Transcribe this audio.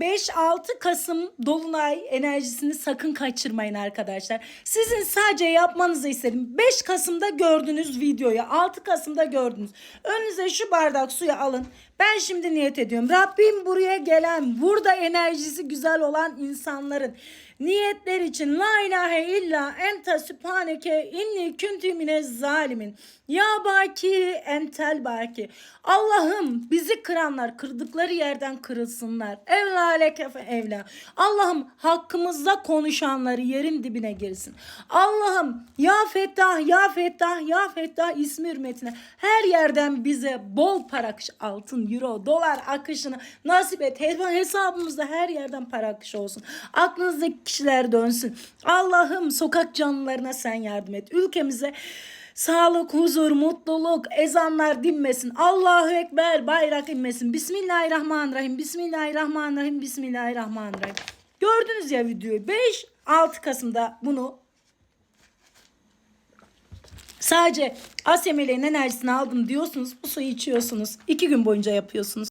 5-6 Kasım Dolunay enerjisini sakın kaçırmayın arkadaşlar. Sizin sadece yapmanızı istedim. 5 Kasım'da gördünüz videoyu. 6 Kasım'da gördünüz. Önünüze şu bardak suyu alın. Ben şimdi niyet ediyorum. Rabbim buraya gelen, burada enerjisi güzel olan insanların niyetler için la ilahe illa ente sübhaneke inni küntü mine zalimin. Ya baki entel baki. Allah'ım bizi kıranlar kırdıkları yerden kırılsınlar. Evla leke fe evla. Allah'ım hakkımızda konuşanları yerin dibine girsin. Allah'ım ya Fettah ya Fettah ya Fettah ismi hürmetine her yerden bize bol para akışı altın, euro, dolar akışını nasip et. He- Hesabımızda her yerden para akışı olsun. Aklınızdaki kişiler dönsün. Allah'ım sokak canlılarına sen yardım et. Ülkemize Sağlık, huzur, mutluluk, ezanlar dinmesin. Allahu Ekber, bayrak inmesin. Bismillahirrahmanirrahim, Bismillahirrahmanirrahim, Bismillahirrahmanirrahim. Gördünüz ya videoyu. 5-6 Kasım'da bunu sadece Asya Meleğin enerjisini aldım diyorsunuz. Bu suyu içiyorsunuz. 2 gün boyunca yapıyorsunuz.